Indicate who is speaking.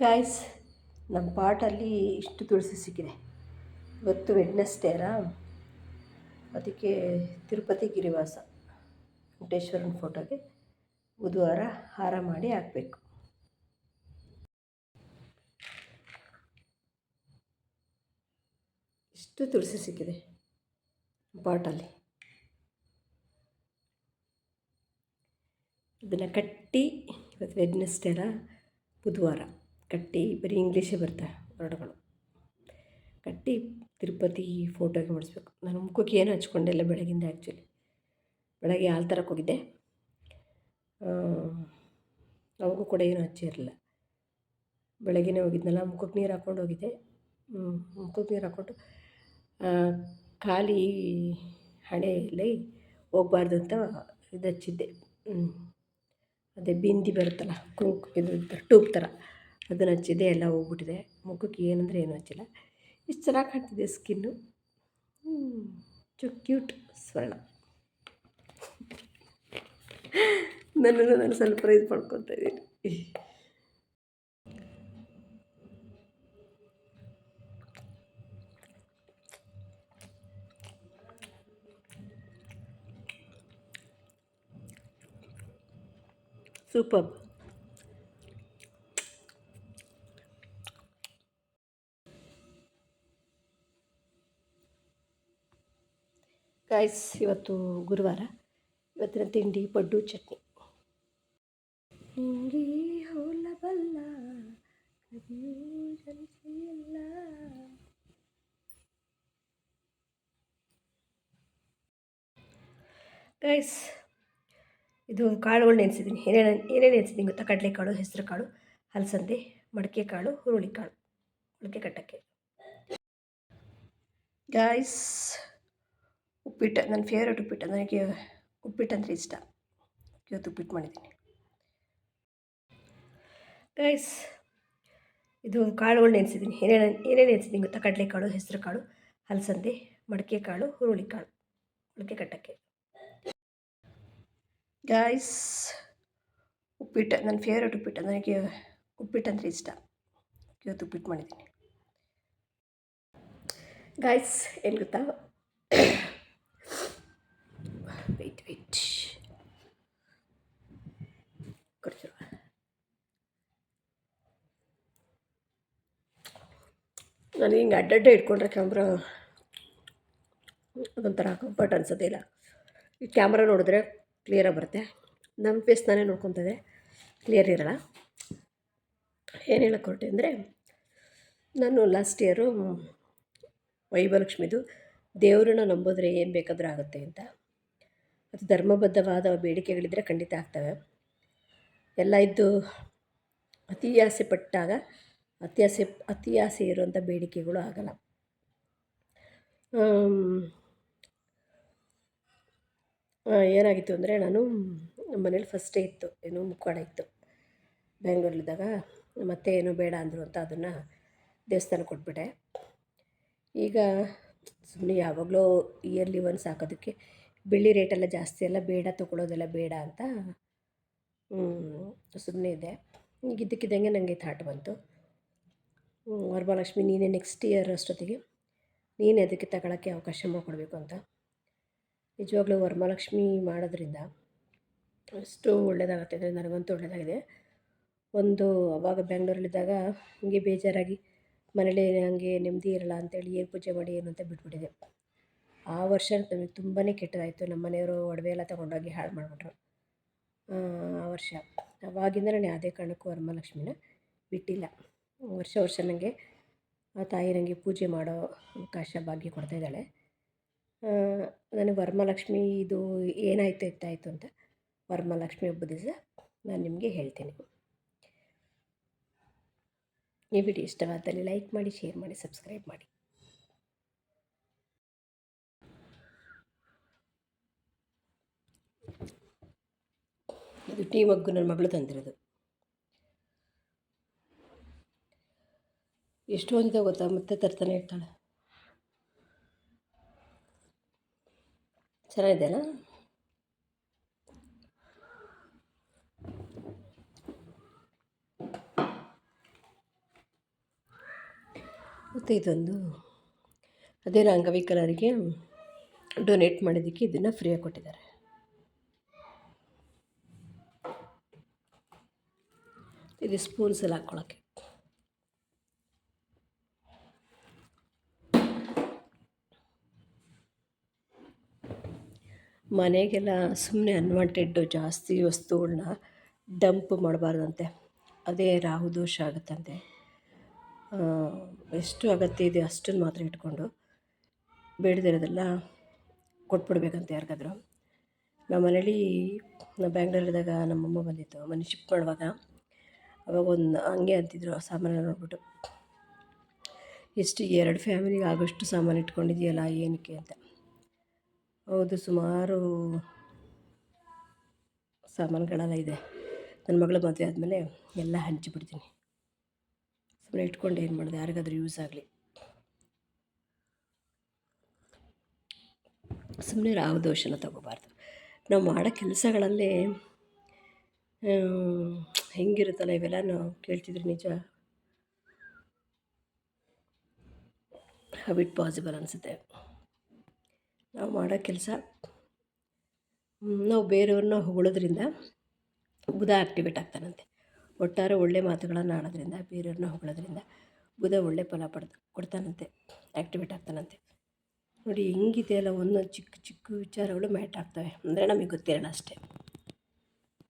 Speaker 1: Guys ನಮ್ಮ ಪಾಟಲ್ಲಿ ಇಷ್ಟು ತುಳಸಿ ಸಿಕ್ಕಿದೆ. ಇವತ್ತು ವೆಡ್ನೆಸ್ಡೇನ ಅದಕ್ಕೆ ತಿರುಪತಿ ಗಿರಿವಾಸ ವೆಂಕಟೇಶ್ವರನ ಫೋಟೋಗೆ ಬುಧವಾರ ಹಾರ ಮಾಡಿ ಹಾಕಬೇಕು. ಇಷ್ಟು ತುಳಸಿ ಸಿಕ್ಕಿದೆ ಪಾಟಲ್ಲಿ ಇದನ್ನು ಕಟ್ಟಿ ಇವತ್ತು ವೆಡ್ನೆಸ್ಡೇನ ಬುಧವಾರ. ಕಟ್ಟಿ ಬರೀ ಇಂಗ್ಲೀಷೇ ಬರ್ತವೆ ವರ್ಡ್ಗಳು ಕಟ್ಟಿ ತಿರುಪತಿ ಫೋಟೋಗೆ ಮಾಡಿಸ್ಬೇಕು. ನಾನು ಮುಖಕ್ಕೆ ಏನು ಹಚ್ಕೊಂಡಿಲ್ಲ ಬೆಳಗಿಂದ ಆ್ಯಕ್ಚುಲಿ ಬೆಳಗ್ಗೆ ಹಾಲು ತರಕ್ಕೆ ಹೋಗಿದ್ದೆ. ಅವಾಗೂ ಕೂಡ ಏನು ಹಚ್ಚಿರಲಿಲ್ಲ ಬೆಳಗ್ಗೆನೇ ಹೋಗಿದ್ನಲ್ಲ, ಮುಖಕ್ಕೆ ನೀರು ಹಾಕ್ಕೊಂಡು ಹೋಗಿದ್ದೆ. ಮುಖಕ್ಕೆ ನೀರು ಹಾಕ್ಕೊಂಡು ಖಾಲಿ ಹಣೆಯಲ್ಲಿ ಹೋಗಬಾರ್ದು ಅಂತ ಇದು ಹಚ್ಚಿದ್ದೆ. ಅದೇ ಬಿಂದಿ ಬರುತ್ತಲ್ಲ ಕುಂಕು ಇದು, ಟ್ಯೂಬ್ ಥರ. ಅದನ್ನು ಹಚ್ಚಿದ್ದೆ ಎಲ್ಲ ಹೋಗ್ಬಿಟ್ಟಿದೆ. ಮುಖಕ್ಕೆ ಏನಂದರೆ ಏನೂ ಹಚ್ಚಿಲ್ಲ. ಇಷ್ಟು ಚೆನ್ನಾಗಿ ಕಾಣ್ತಿದೆ ಸ್ಕಿನ್ನು ಚು ಕ್ಯೂಟ್ ಸ್ವರ್ಣ. ನನ್ನನ್ನು ನಾನು ಸ್ವಲ್ಪ ಇದು ಮಾಡ್ಕೊತಾ ಇದ್ದೀನಿ. ಸೂಪರ್ ಗಾಯ್ಸ್ ಇವತ್ತು ಗುರುವಾರ. ಇವತ್ತಿನ ತಿಂಡಿ ಪಡ್ಡು ಚಟ್ನಿ. ನಿಂಗೆ ಹೋಲಬಲ್ಲ ಕವಿಯೂ ಜನಿಸೆಯಲ್ಲ ಗೈಸ್ ಇದು ಕಾಳುಗಳು ನೆನೆಸಿದ್ದೀನಿ ಏನೇನು ಏನೇನು ನೆನೆಸಿದ್ದೀನಿ ಗೊತ್ತಾ? ಕಡಲೆಕಾಳು ಹೆಸರು ಕಾಳು ಹಲಸಂದೆ ಮಡಿಕೆ ಕಾಳು ಹುರುಳಿ ಕಾಳು ಮೊಳಕೆ ಕಟ್ಟಕ್ಕೆ ಗಾಯ್ಸ್ ಉಪ್ಪಿಟ್ಟು, ನನ್ನ ಫೇವ್ರೇಟ್ ಉಪ್ಪಿಟ್ಟು, ನನಗೆ ಉಪ್ಪಿಟ್ಟು ಅಂದರೆ ಇಷ್ಟ. ಇವತ್ತು ಉಪ್ಪಿಟ್ಟು ಮಾಡಿದ್ದೀನಿ. ಗೈಸ್ ಇದು ಕಾಳುಗಳು ನೆನೆಸಿದ್ದೀನಿ. ಏನೇನು ಏನೇನು ನೆನೆಸಿದ್ದೀನಿ ಗೊತ್ತಾ? ಕಡಲೆಕಾಳು ಹೆಸರು ಕಾಳು ಹಲಸಂದೆ ಮಡಿಕೆ ಕಾಳು ಹುರುಳಿ ಕಾಳು ಮೊಳಕೆ ಕಟ್ಟಕ್ಕೆ. ಗಾಯ್ಸ್ ಉಪ್ಪಿಟ್ಟು, ನನ್ನ ಫೇವ್ರೇಟ್ ಉಪ್ಪಿಟ್ಟು, ನನಗೆ ಉಪ್ಪಿಟ್ಟು ಅಂದರೆ ಇಷ್ಟ. ಇವತ್ತು ಉಪ್ಪಿಟ್ಟು ಮಾಡಿದ್ದೀನಿ. ಗಾಯ್ಸ್ ಏನು ಗೊತ್ತಾ? ನಾನು ಹಿಂಗೆ ಅಡ್ಡಡ್ಡ ಇಟ್ಕೊಂಡ್ರೆ ಕ್ಯಾಮ್ರಾ ಅದೊಂಥರ ಕಂಫರ್ಟ್ ಅನ್ಸೋದೇ ಇಲ್ಲ. ಈ ಕ್ಯಾಮ್ರಾ ನೋಡಿದ್ರೆ ಕ್ಲಿಯರಾಗಿ ಬರುತ್ತೆ. ನಮ್ಮ ಫೇಸ್ ನಾನೇ ನೋಡ್ಕೊತದೆ. ಕ್ಲಿಯರ್ ಇರೋಲ್ಲ. ಏನು ಹೇಳಕ್ಕೆ ಹೊರಟೆ ಅಂದರೆ, ನಾನು ಲಾಸ್ಟ್ ಇಯರು ವೈಭಲಕ್ಷ್ಮಿದು ದೇವರನ್ನ ನಂಬೋದ್ರೆ ಏನು ಬೇಕಾದರೂ ಆಗುತ್ತೆ ಅಂತ. ಅದು ಧರ್ಮಬದ್ಧವಾದ ಬೇಡಿಕೆಗಳಿದ್ದರೆ ಖಂಡಿತ ಆಗ್ತವೆ. ಎಲ್ಲ ಇದ್ದು ಅತಿ ಆಸೆ ಪಟ್ಟಾಗ ಅತಿ ಅತಿಯಾಸೆ ಅತಿ ಇರುವಂಥ ಬೇಡಿಕೆಗಳು ಆಗಲ್ಲ. ಏನಾಗಿತ್ತು ಅಂದರೆ ನಾನು ನಮ್ಮ ಮನೇಲಿ ಫಸ್ಟೇ ಇತ್ತು, ಏನು ಮುಖವಾಡ ಇತ್ತು. ಬೆಂಗಳೂರಲ್ಲಿದ್ದಾಗ ಮತ್ತೆ ಏನು ಬೇಡ ಅಂದರು ಅಂತ ಅದನ್ನು ದೇವಸ್ಥಾನ ಕೊಟ್ಬಿಟ್ಟೆ. ಈಗ ಸುಮ್ಮನೆ ಯಾವಾಗಲೂ ಇಯರ್ಲಿ ಒನ್ಸ್ ಹಾಕೋದಕ್ಕೆ ಬೆಳ್ಳಿ ರೇಟೆಲ್ಲ ಜಾಸ್ತಿ ಎಲ್ಲ ಬೇಡ, ತೊಗೊಳೋದೆಲ್ಲ ಬೇಡ ಅಂತ ಸುಮ್ಮನೆ ಇದೆ ಈಗ ಇದ್ದಕ್ಕಿದ್ದಂಗೆ ನನಗೆ ಥಾಟ್ ಬಂತು. ವರಮಹಾಲಕ್ಷ್ಮಿ, ನೀನೇ ನೆಕ್ಸ್ಟ್ ಇಯರ್ ಅಷ್ಟೊತ್ತಿಗೆ. ನೀನೇ ಅದಕ್ಕೆ ತಗೊಳ್ಳೋಕ್ಕೆ ಅವಕಾಶ ಮಾಡಿಕೊಡ್ಬೇಕು ಅಂತ. ನಿಜವಾಗ್ಲೂ ವರಮಹಾಲಕ್ಷ್ಮಿ ಮಾಡೋದ್ರಿಂದ ಅಷ್ಟು ಒಳ್ಳೆಯದಾಗುತ್ತೆ ಅಂದರೆ ನನಗಂತೂ ಒಳ್ಳೆಯದಾಗಿದೆ ಒಂದು ಅವಾಗ ಬೆಂಗಳೂರಲ್ಲಿದ್ದಾಗ ಹೀಗೆ ಬೇಜಾರಾಗಿ ಮನೇಲಿ ಹಂಗೆ ನೆಮ್ಮದಿ ಇರಲ್ಲ ಅಂತೇಳಿ ಏನು ಪೂಜೆ ಮಾಡಿ ಏನು ಅಂತ ಬಿಟ್ಬಿಟ್ಟಿದೆ. ಆ ವರ್ಷ ನಮಗೆ ತುಂಬಾ ಕೆಟ್ಟದಾಯಿತು. ನಮ್ಮ ಮನೆಯವರು ಒಡವೆ ಎಲ್ಲ ತೊಗೊಂಡೋಗಿ ಹಾಳು ಮಾಡಿಬಿಟ್ರು. ಆ ವರ್ಷ. ಅವಾಗಿಂದ ನಾನು ಯಾವುದೇ ಕಾರಣಕ್ಕೂ ವರಮಹಾಲಕ್ಷ್ಮಿನ ಬಿಟ್ಟಿಲ್ಲ. ವರ್ಷ ವರ್ಷ ನನಗೆ ಆ ತಾಯಿ ನನಗೆ ಪೂಜೆ ಮಾಡೋ ಅವಕಾಶ ಭಾಗ್ಯ ಕೊಡ್ತಾಯಿದ್ದಾಳೆ ನನಗೆ ವರಮಹಾಲಕ್ಷ್ಮಿ ಇದು ಏನಾಯಿತು ಎತ್ತಾಯಿತು ಅಂತ ವರಮಹಾಲಕ್ಷ್ಮಿ ಹಬ್ಬದ ದಿವಸ ನಾನು ನಿಮಗೆ ಹೇಳ್ತೀನಿ. ಈ ವಿಡಿಯೋ ಇಷ್ಟವಾದಲ್ಲಿ ಲೈಕ್ ಮಾಡಿ ಶೇರ್ ಮಾಡಿ ಸಬ್ಸ್ಕ್ರೈಬ್ ಮಾಡಿ. ಇದು ಟೀ ಮಗ್ಗು ನನ್ನ ಮಗಳು ತಂದಿರೋದು. ಎಷ್ಟು ಅಂತ ಗೊತ್ತಾ? ಮತ್ತೆ ತರ್ತಾನೆ ಇರ್ತಾಳೆ. ಚೆನ್ನಾಗಿದೆಯಲ್ಲ ಮತ್ತು ಇದೊಂದು. ಅದೇ ಅಂಗವಿಕಲರಿಗೆ ಡೊನೇಟ್ ಮಾಡಿದ್ದಕ್ಕೆ ಇದನ್ನು ಫ್ರೀಯಾಗಿ ಕೊಟ್ಟಿದ್ದಾರೆ. ಇದು ಸ್ಪೂನ್ಸ್ ಎಲ್ಲ ಮನೆಗೆಲ್ಲ ಸುಮ್ಮನೆ ಅನ್ವಾಂಟೆಡ್ಡು ಜಾಸ್ತಿ ವಸ್ತುಗಳನ್ನ ಡಂಪ್ ಮಾಡಬಾರ್ದಂತೆ. ಅದೇ ರಾಹು ದೋಷ ಆಗುತ್ತಂತೆ. ಎಷ್ಟು ಅಗತ್ಯ ಇದೆ ಅಷ್ಟನ್ನು ಮಾತ್ರ ಇಟ್ಕೊಂಡು ಬೇಡದಿರೋದೆಲ್ಲ ಕೊಟ್ಬಿಡ್ಬೇಕಂತೆ ಯಾರಿಗಾದ್ರೂ. ನಮ್ಮ ಮನೇಲಿ ನಾವು ಬ್ಯಾಂಗ್ಳೂರಿದ್ದಾಗ ನಮ್ಮಮ್ಮ ಬಂದಿತ್ತು. ಮನೆ ಶಿಫ್ಟ್ ಮಾಡುವಾಗ, ಅವಾಗ ಒಂದು ಹಂಗೆ ಅಂತಿದ್ರು ಆ ಸಾಮಾನು ನೋಡ್ಬಿಟ್ಟು. ಎಷ್ಟು ಎರಡು ಫ್ಯಾಮಿಲಿಗೆ ಆಗೋಷ್ಟು ಸಾಮಾನು ಇಟ್ಕೊಂಡಿದೆಯಲ್ಲ, ಏನಕ್ಕೆ? ಅಂತ. ಹೌದು, ಸುಮಾರು ಸಾಮಾನುಗಳೆಲ್ಲ ಇದೆ. ನನ್ನ ಮಗಳ ಮದುವೆ ಆದಮೇಲೆ ಎಲ್ಲ ಹಂಚಿಬಿಡ್ತೀನಿ. ಸುಮ್ಮನೆ ಇಟ್ಕೊಂಡು ಏನು ಮಾಡಿದೆ? ಯಾರಿಗಾದ್ರೂ ಯೂಸ್ ಆಗಲಿ. ಸುಮ್ಮನೆ ರಾಹು ದೋಷನ ತಗೋಬಾರ್ದು. ನಾವು ಮಾಡೋ ಕೆಲಸಗಳಲ್ಲಿ ಹೆಂಗಿರುತ್ತಲ್ಲ ಇವೆಲ್ಲನೂ ಕೇಳ್ತಿದ್ರೆ ನಿಜ. ಹವ್ ಇಟ್ ಪಾಸಿಬಲ್ ಅನಿಸುತ್ತೆ. ನಾವು ಮಾಡೋ ಕೆಲಸ. ನಾವು ಬೇರೆಯವ್ರನ್ನ ಹೊಗಳೋದ್ರಿಂದ ಬುಧ ಆಕ್ಟಿವೇಟ್ ಆಗ್ತಾನಂತೆ. ಒಟ್ಟಾರೆ ಒಳ್ಳೆ ಮಾತುಗಳನ್ನು ಆಡೋದ್ರಿಂದ, ಬೇರೆಯವ್ರನ್ನ ಹೊಗಳೋದ್ರಿಂದ ಬುಧ ಒಳ್ಳೆ ಫಲ ಪಡ್ದು, ಕೊಡ್ತಾನಂತೆ ಆ್ಯಕ್ಟಿವೇಟ್ ಆಗ್ತಾನಂತೆ. ನೋಡಿ ಹೆಂಗಿದೆ ಅಲ್ಲ ಒಂದೊಂದು ಚಿಕ್ಕ ಚಿಕ್ಕ ವಿಚಾರಗಳು ಮ್ಯಾಟ್ ಆಗ್ತವೆ. ಅಂದರೆ ನಮಗೆ ಗೊತ್ತಿರೋಣ ಅಷ್ಟೇ.